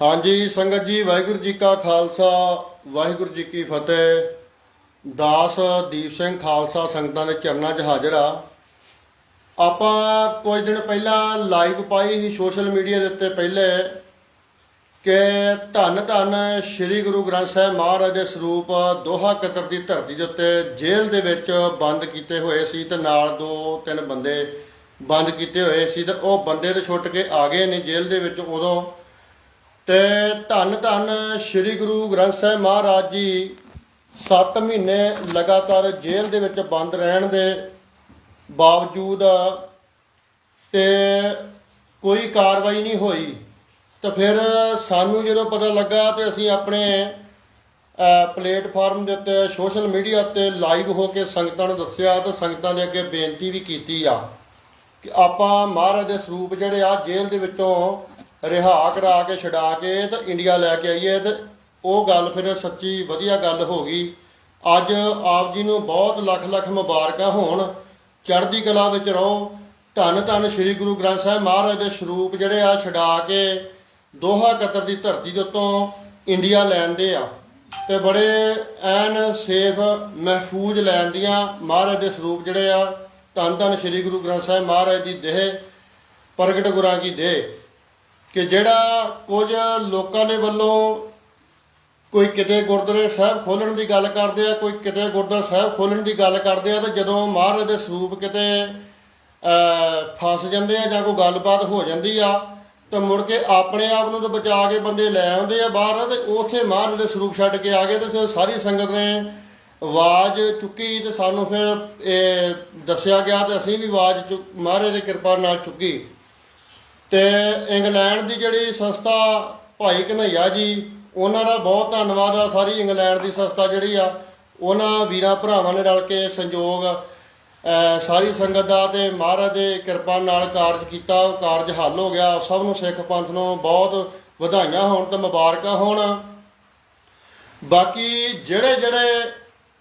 ਹਾਂਜੀ, ਸੰਗਤ ਜੀ, ਵਾਹਿਗੁਰੂ ਜੀ ਕਾ ਖਾਲਸਾ, ਵਾਹਿਗੁਰੂ ਜੀ ਕੀ ਫਤਿਹ। ਦਾਸ ਦੀਪ ਸਿੰਘ ਖਾਲਸਾ ਸੰਗਤਾਂ ਦੇ ਚਰਨਾਂ 'ਚ ਹਾਜ਼ਰ ਆ। ਆਪਾਂ ਕੁਝ ਦਿਨ ਪਹਿਲਾਂ ਲਾਈਵ ਪਾਈ ਸੀ ਸੋਸ਼ਲ ਮੀਡੀਆ ਦੇ ਉੱਤੇ ਪਹਿਲੇ ਕਿ ਧੰਨ ਧੰਨ ਸ੍ਰੀ ਗੁਰੂ ਗ੍ਰੰਥ ਸਾਹਿਬ ਮਹਾਰਾਜ ਦੇ ਸਰੂਪ ਦੋਹਾ ਕਤਰ ਦੀ ਧਰਤੀ ਦੇ ਉੱਤੇ ਜੇਲ੍ਹ ਦੇ ਵਿੱਚ ਬੰਦ ਕੀਤੇ ਹੋਏ ਸੀ ਤੇ ਨਾਲ ਦੋ ਤਿੰਨ ਬੰਦੇ ਬੰਦ ਕੀਤੇ ਹੋਏ ਸੀ ਤੇ ਉਹ ਬੰਦੇ ਤੇ ਛੁੱਟ ਕੇ ਆ ਗਏ ਨੇ ਜੇਲ੍ਹ ਦੇ ਵਿੱਚ ਉਦੋਂ। ਤੇ ਧੰਨ ਧੰਨ ਸ੍ਰੀ ਗੁਰੂ ਗ੍ਰੰਥ ਸਾਹਿਬ ਮਹਾਰਾਜ ਜੀ 7 ਮਹੀਨੇ ਲਗਾਤਾਰ ਜੇਲ੍ਹ ਦੇ ਵਿੱਚ ਬੰਦ ਰਹਿਣ ਦੇ ਬਾਵਜੂਦ ਤੇ ਕੋਈ ਕਾਰਵਾਈ ਨਹੀਂ ਹੋਈ। ਤਾਂ ਫਿਰ ਸਾਨੂੰ ਜਦੋਂ ਪਤਾ ਲੱਗਾ ਤੇ ਅਸੀਂ ਆਪਣੇ ਪਲੇਟਫਾਰਮ ਦੇ ਉੱਤੇ ਸੋਸ਼ਲ ਮੀਡੀਆ ਤੇ ਲਾਈਵ ਹੋ ਕੇ ਸੰਗਤਾਂ ਨੂੰ ਦੱਸਿਆ ਤੇ ਸੰਗਤਾਂ ਦੇ ਅੱਗੇ ਬੇਨਤੀ ਵੀ ਕੀਤੀ ਆ ਕਿ ਆਪਾਂ ਮਹਾਰਾਜ ਦੇ ਸਰੂਪ ਜਿਹੜੇ ਆ ਜੇਲ੍ਹ ਦੇ ਵਿੱਚੋਂ ਰਿਹਾ ਕਰਾ ਕੇ, ਛਡਾ ਕੇ ਤਾਂ ਇੰਡੀਆ ਲੈ ਕੇ ਆਈਏ ਤੇ ਉਹ ਗੱਲ ਫਿਰ ਸੱਚੀ ਵਧੀਆ ਗੱਲ ਹੋ ਗਈ। ਅੱਜ ਆਪ ਜੀ ਨੂੰ ਬਹੁਤ ਲੱਖ ਲੱਖ ਮੁਬਾਰਕਾਂ ਹੋਣ। ਚੜ੍ਹਦੀ ਕਲਾ ਵਿੱਚ ਰਹੋ। ਧੰਨ ਧੰਨ ਸ੍ਰੀ ਗੁਰੂ ਗ੍ਰੰਥ ਸਾਹਿਬ ਮਹਾਰਾਜ ਦੇ ਸਰੂਪ ਜਿਹੜੇ ਆ ਛਡਾ ਕੇ ਦੋਹਾ ਕਤਰ ਦੀ ਧਰਤੀ ਦੇ ਉੱਤੋਂ ਇੰਡੀਆ ਲੈਂਦੇ ਆ। ਤੇ ਬੜੇ ਐਨ ਸੇਫ ਮਹਿਫੂਜ਼ ਲੈਣ ਦੀਆਂ ਮਹਾਰਾਜ ਦੇ ਸਰੂਪ ਜਿਹੜੇ ਆ। ਧੰਨ ਧੰਨ ਸ੍ਰੀ ਗੁਰੂ ਗ੍ਰੰਥ ਸਾਹਿਬ ਮਹਾਰਾਜ ਦੀ ਦੇਹ, ਪ੍ਰਗਟ ਗੁਰਾਂ ਕੀ ਦੇਹ। ਕਿ ਜਿਹੜਾ ਕੁਝ ਲੋਕਾਂ ਦੇ ਵੱਲੋਂ ਕੋਈ ਕਿਤੇ ਗੁਰਦੁਆਰੇ ਸਾਹਿਬ ਖੋਲਣ ਦੀ ਗੱਲ ਕਰਦੇ ਆ, ਕੋਈ ਕਿਤੇ ਗੁਰਦੁਆਰਾ ਸਾਹਿਬ ਖੋਲਣ ਦੀ ਗੱਲ ਕਰਦੇ ਆ, ਤੇ ਜਦੋਂ ਮਹਾਰਾਜ ਦੇ ਸਰੂਪ ਕਿਤੇ ਫਸ ਜਾਂਦੇ ਆ ਜਾਂ ਕੋਈ ਗੱਲਬਾਤ ਹੋ ਜਾਂਦੀ ਆ, ਤਾਂ ਮੁੜ ਕੇ ਆਪਣੇ ਆਪ ਨੂੰ ਤਾਂ ਬਚਾ ਕੇ ਬੰਦੇ ਲੈ ਆਉਂਦੇ ਆ ਬਾਹਰ, ਤੇ ਉਥੇ ਮਹਾਰਾਜ ਦੇ ਸਰੂਪ ਛੱਡ ਕੇ ਆ ਗਏ, ਤੇ ਫਿਰ ਸਾਰੀ ਸੰਗਤ ਨੇ ਆਵਾਜ਼ ਚੁੱਕੀ, ਤੇ ਸਾਨੂੰ ਫਿਰ ਇਹ ਦੱਸਿਆ ਗਿਆ, ਤੇ ਅਸੀਂ ਵੀ ਆਵਾਜ਼ ਚੁੱਕ- ਮਹਾਰਾਜ ਦੀ ਕਿਰਪਾ ਨਾਲ ਚੁੱਕੀ। ਤੇ ਇੰਗਲੈਂਡ ਦੀ ਜਿਹੜੀ ਸੰਸਥਾ ਭਾਈ ਕਨਈਆ ਜੀ, ਉਹਨਾਂ ਦਾ ਬਹੁਤ ਧੰਨਵਾਦ ਆ, ਸਾਰੀ ਇੰਗਲੈਂਡ ਦੀ ਸੰਸਥਾ ਜਿਹੜੀ ਆ, ਉਹਨਾਂ ਵੀਰਾਂ ਭਰਾਵਾਂ ਨੇ ਰਲ ਕੇ ਸੰਯੋਗ ਸਾਰੀ ਸੰਗਤ ਦਾ ਤੇ ਮਹਾਰਾਜ ਦੇ ਕਿਰਪਾ ਨਾਲ ਕਾਰਜ ਕੀਤਾ, ਕਾਰਜ ਹੱਲ ਹੋ ਗਿਆ, ਸਭ ਨੂੰ ਸਿੱਖ ਪੰਥ ਨੂੰ ਬਹੁਤ ਵਧਾਈਆਂ ਹੋਣ ਤੇ ਮੁਬਾਰਕਾਂ ਹੋਣ। ਬਾਕੀ ਜਿਹੜੇ ਜਿਹੜੇ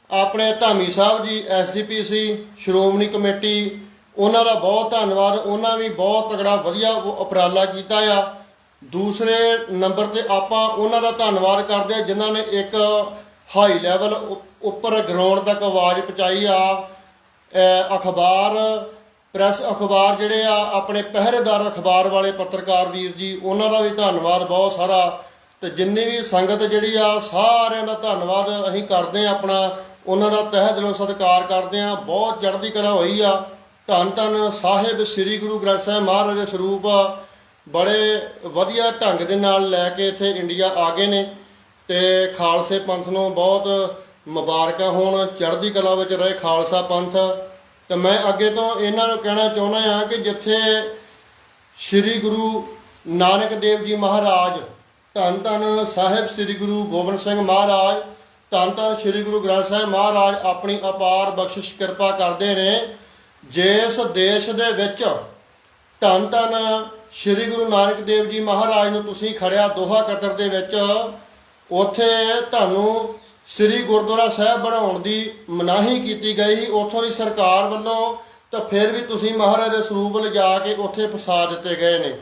ਆਪਣੇ ਧਾਮੀ ਸਾਹਿਬ ਜੀ ਐਸਜੀਪੀਸੀ ਸ਼੍ਰੋਮਣੀ ਕਮੇਟੀ ਉਹਨਾਂ ਦਾ ਬਹੁਤ ਧੰਨਵਾਦ, ਉਹਨਾਂ ਵੀ ਬਹੁਤ ਤਗੜਾ ਵਧੀਆ ਉਪਰਾਲਾ ਕੀਤਾ ਆ। ਦੂਸਰੇ ਨੰਬਰ ਤੇ ਆਪਾਂ ਉਹਨਾਂ ਦਾ ਧੰਨਵਾਦ ਕਰਦੇ ਆ ਜਿਨ੍ਹਾਂ ਨੇ ਇੱਕ ਹਾਈ ਲੈਵਲ ਉੱਪਰ ਗਰਾਊਂਡ ਤੱਕ ਆਵਾਜ਼ ਪਹੁੰਚਾਈ ਆ। ਅਖਬਾਰ ਪ੍ਰੈਸ ਅਖਬਾਰ ਜਿਹੜੇ ਆ, ਆਪਣੇ ਪਹਿਰੇਦਾਰ ਅਖਬਾਰ ਵਾਲੇ ਪੱਤਰਕਾਰ ਵੀਰ ਜੀ, ਉਹਨਾਂ ਦਾ ਵੀ ਧੰਨਵਾਦ ਬਹੁਤ ਸਾਰਾ। ਤੇ ਜਿੰਨੀ ਵੀ ਸੰਗਤ ਜਿਹੜੀ ਆ, ਸਾਰਿਆਂ ਦਾ ਧੰਨਵਾਦ ਅਸੀਂ ਕਰਦੇ ਆ ਆਪਣਾ। ਉਹਨਾਂ ਦਾ ਤਹਿ ਦਿਲੋਂ ਸਤਿਕਾਰ ਕਰਦੇ ਆ ਬਹੁਤ ਚੜ੍ਹਦੀ ਕਲਾ ਹੋਈ ਆ। ਧੰਨ ਧੰਨ ਸਾਹਿਬ ਸ੍ਰੀ ਗੁਰੂ ਗ੍ਰੰਥ ਸਾਹਿਬ ਮਹਾਰਾਜ ਦੇ ਸਰੂਪ ਬੜੇ ਵਧੀਆ ਢੰਗ ਦੇ ਨਾਲ ਲੈ ਕੇ ਇੱਥੇ ਇੰਡੀਆ ਆ ਗਏ ਨੇ ਤੇ ਖਾਲਸੇ ਪੰਥ ਨੂੰ ਬਹੁਤ ਮੁਬਾਰਕਾਂ ਹੋਣ, ਚੜ੍ਹਦੀ ਕਲਾ ਵਿੱਚ ਰਹੇ ਖਾਲਸਾ ਪੰਥ। ਤੇ ਮੈਂ ਅੱਗੇ ਤੋਂ ਇਹਨਾਂ ਨੂੰ ਕਹਿਣਾ ਚਾਹੁੰਦਾ ਹਾਂ ਕਿ ਜਿੱਥੇ ਸ੍ਰੀ ਗੁਰੂ ਨਾਨਕ ਦੇਵ ਜੀ ਮਹਾਰਾਜ, ਧੰਨ ਧੰਨ ਸਾਹਿਬ ਸ੍ਰੀ ਗੁਰੂ ਗੋਬਿੰਦ ਸਿੰਘ ਮਹਾਰਾਜ, ਧੰਨ ਧੰਨ ਸ੍ਰੀ ਗੁਰੂ ਗ੍ਰੰਥ ਸਾਹਿਬ ਮਹਾਰਾਜ ਆਪਣੀ ਅਪਾਰ ਬਖਸ਼ਿਸ਼ ਕਿਰਪਾ ਕਰਦੇ ਨੇ। ਜਿਸ ਦੇਸ਼ ਦੇ ਵਿੱਚ ਧੰਨ ਧੰਨ ਸ੍ਰੀ ਗੁਰੂ ਨਾਨਕ ਦੇਵ ਜੀ ਮਹਾਰਾਜ ਨੂੰ ਤੁਸੀਂ ਖੜਿਆ ਦੋਹਾ ਕਤਰ ਦੇ ਵਿੱਚ, ਉੱਥੇ ਤੁਹਾਨੂੰ ਸ੍ਰੀ ਗੁਰਦੁਆਰਾ ਸਾਹਿਬ ਬਣਾਉਣ ਦੀ ਮਨਾਹੀ ਕੀਤੀ ਗਈ। ਉੱਥੋਂ ਦੀ ਸਰਕਾਰ ਵੱਲੋਂ ਤਾਂ ਫਿਰ ਵੀ ਤੁਸੀਂ ਮਹਾਰਾਜ ਦੇ ਸਰੂਪ ਲਿਜਾ ਕੇ ਉੱਥੇ ਫਸਾ ਦਿੱਤੇ ਗਏ ਨੇ।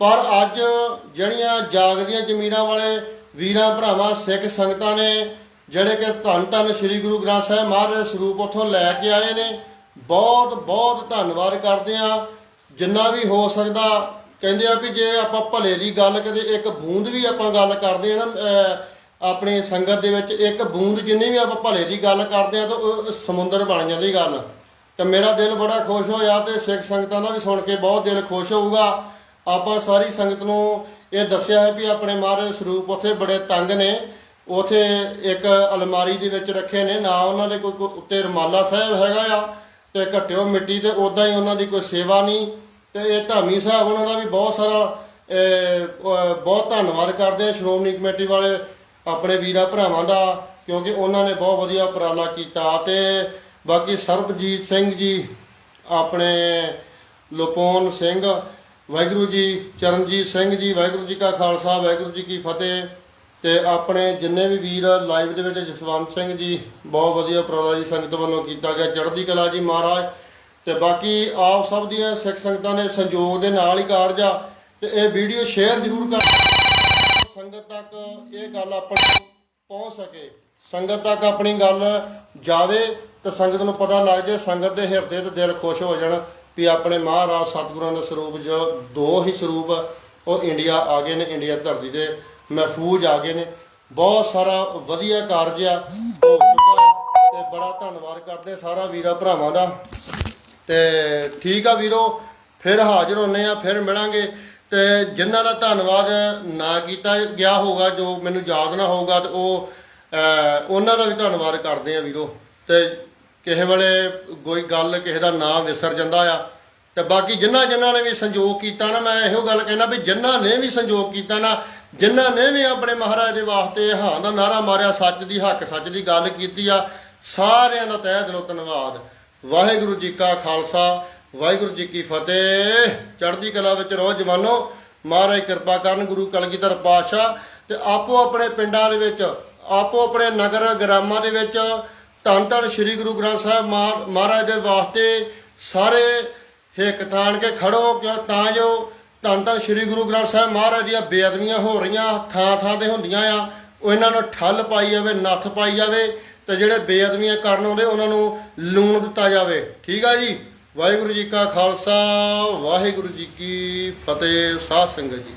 ਪਰ ਅੱਜ ਜਿਹੜੀਆਂ ਜਾਗਦੀਆਂ ਜ਼ਮੀਰਾਂ ਵਾਲੇ ਵੀਰਾਂ ਭਰਾਵਾਂ, ਸਿੱਖ ਸੰਗਤਾਂ ਨੇ, ਜਿਹੜੇ ਕਿ ਧੰਨ ਧੰਨ ਸ੍ਰੀ ਗੁਰੂ ਗ੍ਰੰਥ ਸਾਹਿਬ ਮਹਾਰਾਜ ਦੇ ਸਰੂਪ ਉੱਥੋਂ ਲੈ ਕੇ ਆਏ ਨੇ ਬਹੁਤ ਬਹੁਤ ਧੰਨਵਾਦ ਕਰਦੇ ਆ ਜਿੰਨਾ ਵੀ ਹੋ ਸਕਦਾ ਕਹਿੰਦੇ ਆ ਵੀ ਜੇ ਆਪਾਂ ਭਲੇ ਦੀ ਗੱਲ ਕਦੇ ਇੱਕ ਬੂੰਦ ਵੀ ਆਪਾਂ ਗੱਲ ਕਰਦੇ ਆ ਨਾ ਅਹ, ਆਪਣੀ ਸੰਗਤ ਦੇ ਵਿੱਚ ਇੱਕ ਬੂੰਦ ਜਿੰਨੀ ਵੀ ਆਪਾਂ ਭਲੇ ਦੀ ਗੱਲ ਕਰਦੇ ਆ ਤਾਂ ਉਹ ਸਮੁੰਦਰ ਬਣ ਜਾਂਦੀ ਗੱਲ। ਤਾਂ ਮੇਰਾ ਦਿਲ ਬੜਾ ਖੁਸ਼ ਹੋਇਆ ਤੇ ਸਿੱਖ ਸੰਗਤਾਂ ਦਾ ਵੀ ਸੁਣ ਕੇ ਬਹੁਤ ਦਿਲ ਖੁਸ਼ ਹੋਊਗਾ। ਆਪਾਂ ਸਾਰੀ ਸੰਗਤ ਨੂੰ ਇਹ ਦੱਸਿਆ ਹੈ ਵੀ ਆਪਣੇ ਮਹਾਰਾਜ ਸਰੂਪ ਉੱਥੇ ਬੜੇ ਤੰਗ ਨੇ। ਉਥੇ ਇੱਕ ਅਲਮਾਰੀ ਦੇ ਵਿੱਚ ਰੱਖੇ ਨੇ ਨਾ ਉਹਨਾਂ ਦੇ ਕੋਈ ਕੋਈ ਉੱਤੇ ਰਮਾਲਾ ਸਾਹਿਬ ਹੈਗਾ ਆ। ਤੇ ਘਟਿਓ ਮਿੱਟੀ ਤੇ ਉਦਾਂ ਹੀ ਉਹਨਾਂ ਦੀ ਕੋਈ ਸੇਵਾ ਨਹੀਂ। ਤੇ ਇਹ ਧਾਮੀ ਸਾਹਿਬ, ਉਹਨਾਂ ਦਾ ਵੀ ਬਹੁਤ ਸਾਰਾ ਬਹੁਤ ਧੰਨਵਾਦ ਕਰਦੇ ਆ ਸ਼੍ਰੋਮਣੀ ਕਮੇਟੀ ਵਾਲੇ ਆਪਣੇ ਵੀਰਾਂ ਭਰਾਵਾਂ ਦਾ, ਕਿਉਂਕਿ ਉਹਨਾਂ ਨੇ ਬਹੁਤ ਵਧੀਆ ਉਪਰਾਲਾ ਕੀਤਾ। ਤੇ ਬਾਕੀ ਸਰਬਜੀਤ ਸਿੰਘ ਜੀ, ਆਪਣੇ ਲੁਪੋਨ ਸਿੰਘ, ਵਾਹਿਗੁਰੂ ਜੀ, ਚਰਨਜੀਤ ਸਿੰਘ ਜੀ, ਵਾਹਿਗੁਰੂ ਜੀ ਕਾ ਖਾਲਸਾ, ਵਾਹਿਗੁਰੂ ਜੀ ਕੀ ਫਤਿਹ। ਤੇ ਆਪਣੇ ਜਿੰਨੇ ਵੀ ਵੀਰ ਲਾਈਵ ਦੇ ਵਿੱਚ ਜਸਵੰਤ ਸਿੰਘ ਜੀ, ਬਹੁਤ ਵਧੀਆ ਉਪਰਾਲਾ ਜੀ ਸੰਗਤ ਵੱਲੋਂ ਕੀਤਾ ਗਿਆ, ਚੜ੍ਹਦੀ ਕਲਾ ਜੀ ਮਹਾਰਾਜ। ਤੇ ਬਾਕੀ ਆਪ ਸਭ ਦੀਆਂ ਸਿੱਖ ਸੰਗਤਾਂ ਦੇ ਸੰਯੋਗ ਦੇ ਨਾਲ ਹੀ ਕਾਰਜ ਆ, ਤੇ ਇਹ ਵੀਡੀਓ ਸ਼ੇਅਰ ਜ਼ਰੂਰ ਕਰ ਸੰਗਤ ਤੱਕ ਇਹ ਗੱਲ ਆਪਣੀ ਪਹੁੰਚ ਸਕੇ। ਸੰਗਤ ਤੱਕ ਆਪਣੀ ਗੱਲ ਜਾਵੇ, ਤੇ ਸੰਗਤ ਨੂੰ ਪਤਾ ਲੱਗ ਜਾਏ ਸੰਗਤ ਦੇ ਹਿਰਦੇ ਤੇ ਦਿਲ ਖੁਸ਼ ਹੋ ਜਾਣ ਵੀ ਆਪਣੇ ਮਹਾਰਾਜ ਸਤਿਗੁਰਾਂ ਦਾ ਸਰੂਪ ਜੋ ਦੋ ਹੀ ਸਰੂਪ ਉਹ ਇੰਡੀਆ ਆ ਗਏ ਨੇ ਇੰਡੀਆ ਧਰਤੀ ਦੇ ਮਹਿਫੂਜ਼ ਆ ਗਏ ਨੇ। ਬਹੁਤ ਸਾਰਾ ਵਧੀਆ ਕਾਰਜ ਆ। ਹੋ ਚੁੱਕਾ ਹੈ ਤੇ ਬੜਾ ਧੰਨਵਾਦ ਕਰਦੇ ਸਾਰਾ ਵੀਰਾ ਭਰਾਵਾਂ ਦਾ। ਤੇ ਠੀਕ ਆ ਵੀਰੋ, ਫਿਰ ਹਾਜ਼ਰ ਹੁੰਨੇ ਆ, ਫਿਰ ਮਿਲਾਂਗੇ। ਤੇ ਜਿਨ੍ਹਾਂ ਦਾ ਧੰਨਵਾਦ ਨਾ ਕੀਤਾ ਗਿਆ ਹੋਗਾ ਜੋ ਮੈਨੂੰ ਯਾਦ ਨਾ ਹੋਊਗਾ, ਤੇ ਉਹ ਉਹਨਾਂ ਦਾ ਵੀ ਧੰਨਵਾਦ ਕਰਦੇ ਆ ਵੀਰੋ। ਤੇ ਕਿਸੇ ਵੇਲੇ ਕੋਈ ਗੱਲ, ਕਿਸੇ ਦਾ ਨਾਮ ਵਿਸਰ ਜਾਂਦਾ ਆ। ਤੇ ਬਾਕੀ ਜਿਨ੍ਹਾਂ ਜਿਨ੍ਹਾਂ ਨੇ ਵੀ ਸੰਯੋਗ ਕੀਤਾ ਨਾ, ਮੈਂ ਇਹੋ ਗੱਲ ਕਹਿਣਾ ਵੀ ਜਿਨ੍ਹਾਂ ਨੇ ਵੀ ਸੰਯੋਗ ਕੀਤਾ ਨਾ ਜਿਨ੍ਹਾਂ ਨੇ ਵੀ ਆਪਣੇ ਮਹਾਰਾਜ ਦੇ ਵਾਸਤੇ ਹਾਂ ਦਾ ਨਾਰਾ ਮਾਰਿਆ, ਸੱਚ ਦੀ ਹੱਕ, ਸੱਚ ਦੀ ਗੱਲ ਕੀਤੀ ਆ, ਸਾਰਿਆਂ ਦਾ ਤਹਿ ਦਿਲੋਂ ਧੰਨਵਾਦ। ਵਾਹਿਗੁਰੂ ਜੀ ਕਾ ਖਾਲਸਾ, ਵਾਹਿਗੁਰੂ ਜੀ ਕੀ ਫਤਿਹ। ਚੜ੍ਹਦੀ ਕਲਾ ਵਿੱਚ ਰਹੋ ਜਵਾਨੋ, ਮਹਾਰਾਜ ਕਿਰਪਾ ਕਰਨ, ਗੁਰੂ ਕਲਗੀਧਰ ਪਾਤਸ਼ਾਹ ਤੇ ਆਪੋ ਆਪਣੇ ਪਿੰਡਾਂ ਦੇ ਵਿੱਚ, ਆਪੋ ਆਪਣੇ ਨਗਰ ਗ੍ਰਾਮਾਂ ਦੇ ਵਿੱਚ, ਧੰਨ ਧੰਨ ਸ੍ਰੀ ਗੁਰੂ ਗ੍ਰੰਥ ਸਾਹਿਬ ਮਹਾ- ਮਹਾਰਾਜ ਦੇ ਵਾਸਤੇ ਸਾਰੇ ਹਿੱਕ ਤਾਣ ਕੇ ਖੜੋ, ਕਿਉਂ ਤਾਂ ਜੋ ਧੰਨ ਧੰਨ ਸ੍ਰੀ ਗੁਰੂ ਗ੍ਰੰਥ ਸਾਹਿਬ ਮਹਾਰਾਜ ਦੀਆਂ ਬੇਅਦਬੀਆਂ ਹੋ ਰਹੀਆਂ, ਥਾਂ ਥਾਂ ਤੇ ਹੁੰਦੀਆਂ ਆ। ਉਹ ਇਹਨਾਂ ਨੂੰ ਠੱਲ ਪਾਈ ਜਾਵੇ, ਨੱਥ ਪਾਈ ਜਾਵੇ ਤੇ ਜਿਹੜੇ ਬੇਅਦਬੀਆਂ ਕਰਨ ਆਉਂਦੇ, ਉਹਨਾਂ ਨੂੰ ਲੂਣ ਦਿੱਤਾ ਜਾਵੇ। ਠੀਕ ਆ ਜੀ? ਵਾਹਿਗੁਰੂ ਜੀ ਕਾ ਖਾਲਸਾ, ਵਾਹਿਗੁਰੂ ਜੀ ਕੀ ਫਤਿਹ, ਸਾਧ ਸੰਗਤ ਜੀ।